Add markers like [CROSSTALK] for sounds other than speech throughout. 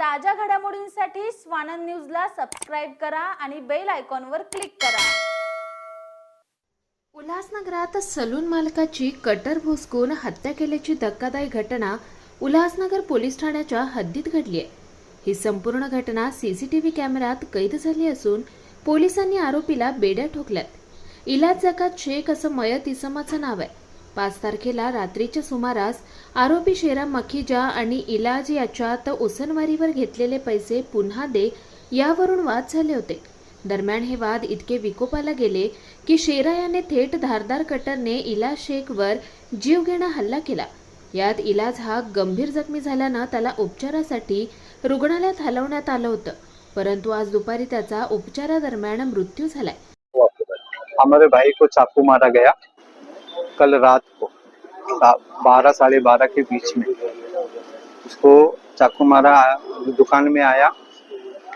ताज्या घडामोडींसाठी स्वानंद न्यूजला सबस्क्राईब करा आणि बेल आयकॉनवर क्लिक करा. उल्हासनगरात सलून मालकाची कटर भोसकून हत्या केल्याची धक्कादायी घटना उल्हासनगर पोलीस ठाण्याच्या हद्दीत घडली आहे ही संपूर्ण घटना सीसीटीव्ही कॅमेऱ्यात कैद झाली असून पोलिसांनी आरोपीला बेड्या ठोकल्यात. इलाज जकात शेख असं मयत इसमाचं नाव आहे. पाच तारखेला रात्रीच्या सुमारास आरोपी शेरा मखीजा आणि इलाज याच्यात उसनवारीवर घेतलेले पैसे पुन्हा दे यावरून वाद झाले होते. दरम्यान हे वाद इतके विकोपाला गेले की शेरा याने थेट धारदार कटरने इलाज शेखवर जीवघेणा हल्ला केला. यात इलाज हा गंभीर जखमी झाल्यानं त्याला उपचारासाठी रुग्णालयात हलवण्यात आलं होतं. परंतु आज दुपारी त्याचा उपचारादरम्यान मृत्यू झालाय. हमारे भाई को चाकू मारा गया। कल रात को बारह, साढ़े बारह के बीच में, उसको चाकू मारा, दुकान में आया,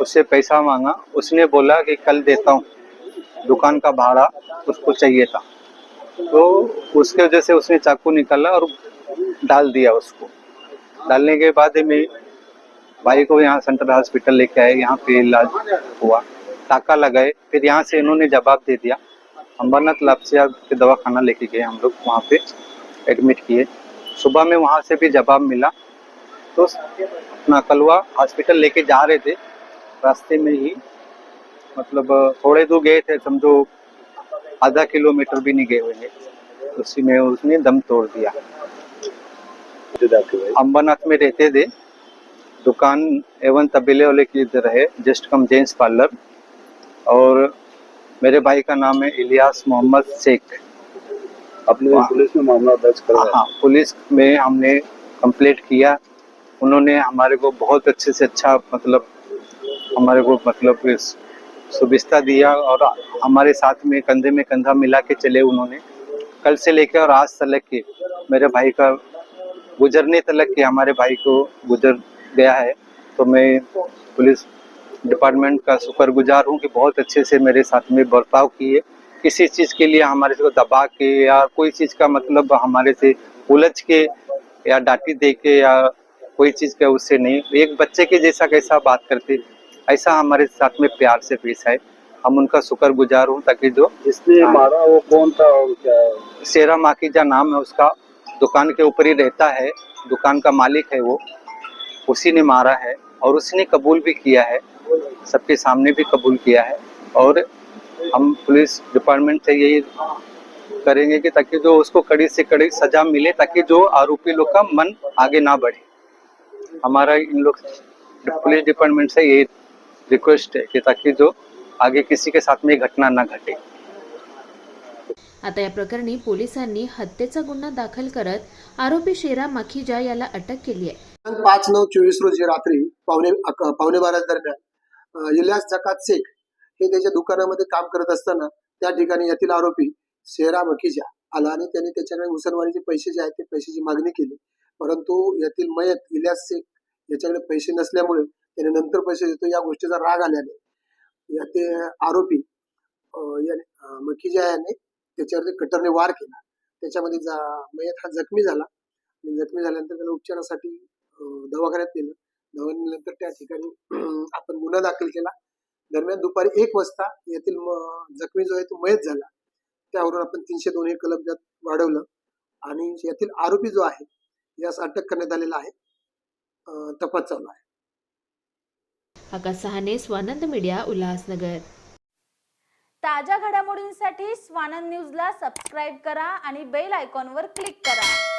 उससे पैसा मांगा, उसने बोला कि कल देता हूँ, दुकान का भाड़ा उसको चाहिए था। तो उसके वजह से उसने चाकू निकाला और डाल दिया उसको। डालने के बाद में भाई को यहाँ सेंट्रल हॉस्पिटल लेके आए, यहाँ पे इलाज हुआ। टाका लगाए, फिर यहाँ से इन्होंने जवाब दे दिया। अम्बरनाथ लापसिया के दवाखाना लेके गए हम लोग, वहाँ पे एडमिट किए। सुबह में वहाँ से भी जवाब मिला। तो अपना कलवा हॉस्पिटल लेके जा रहे थे। रास्ते में ही मतलब थोड़े दूर गए थे, समझो, आधा किलोमीटर भी नहीं गए हुए उसी में उसने दम तोड़ दिया। अंबरनाथ में रहते थे। दुकान एवं तबेले वाले की इधर है जस्ट कम जेंट्स पार्लर। और मेरे भाई का नाम है इलियास मोहम्मद शेख। अपने पुलिस में मामला दर्ज करवाया हाँ पुलिस में हमने कंप्लेंट किया। उन्होंने हमारे को बहुत अच्छे से अच्छा मतलब हमारे को मतलब सुविस्ता दिया और हमारे साथ में कंधे में कंधा मिला के चले उन्होंने। कल से लेकर और आज तलक के मेरे भाई का गुजरने तलक के हमारे भाई को गुजर गया है। तो मैं पुलिस डिपार्टमेंट का शुक्रगुजार हूँ कि बहुत अच्छे से मेरे साथ में बर्ताव किए। किसी चीज़ के लिए हमारे को दबा के या कोई चीज़ का मतलब हमारे से उलझ के या डांटी दे के या कोई चीज़ का उससे नहीं। एक बच्चे के जैसा कैसा बात करते ऐसा हमारे साथ में प्यार से पेश है हम उनका शुक्र गुजार हूँ ताकि जो जिसने हाँ। मारा वो कौन था और क्या शेरा माखीजा नाम है उसका। दुकान के ऊपर ही रहता है। दुकान का मालिक है वो। उसी ने मारा है और उसने कबूल भी किया है। सबके सामने भी कबूल किया है और हम पुलिस डिपार्टमेंट से यही करेंगे कि ताकि जो उसको कड़ी से कड़ी सजा मिले ताकि जो आरोपी लोग का मन आगे ना बढ़े। हमारा इन लोग पुलिस डिपार्टमेंट से यही रिक्वेस्ट है कि ताकि जो आगे किसी के साथ में ये घटना ना घटे। आता या प्रकरणी पोलिसांनी हत्येचा गुन्हा दाखल करत आरोपी शेरा मखीजा याला अटक केली आहे. पाच नऊ चोवीस रोजी रात्री पावणे पावणे बारा दरम्यान इलियास जकात शेख हे त्याच्या दुकानामध्ये काम करत असताना त्या ठिकाणी यातील आरोपी शेरा मखिजा आला आणि त्याने त्याच्याकडे उसनवारीचे पैसे जे आहेत ते पैशाची मागणी केली. परंतु यातील मयत इलियास शेख याच्याकडे पैसे नसल्यामुळे त्याने नंतर पैसे देतो या गोष्टीचा राग आल्याने. या ते आरोपी अं, याने त्याच्यावरती कटरने वार केला. त्याच्यामध्ये जा- मयत हा जखमी झाला. आणि जखमी झाल्यानंतर त्याला उपचारासाठी दवाखान्यात नेलं. दवाखान्यानंतर त्या ठिकाणी [CLEARS THROAT] आपण गुन्हा दाखल केला. दरम्यान दुपारी एक वाजता यातील म- जखमी जो आहे तो मयत झाला. त्यावरून आपण तीनशे दोन हे कलम त्यात वाढवलं. आणि यातील आरोपी जो आहे यास अटक करण्यात आलेला आहे. तपास चालू आहे. आकाश सहाने स्वानंद मीडिया उल्हासनगर. ताज्या घडामोडींसाठी स्वानंद न्यूजला सबस्क्राईब करा आणि बेल आयकॉनवर क्लिक करा.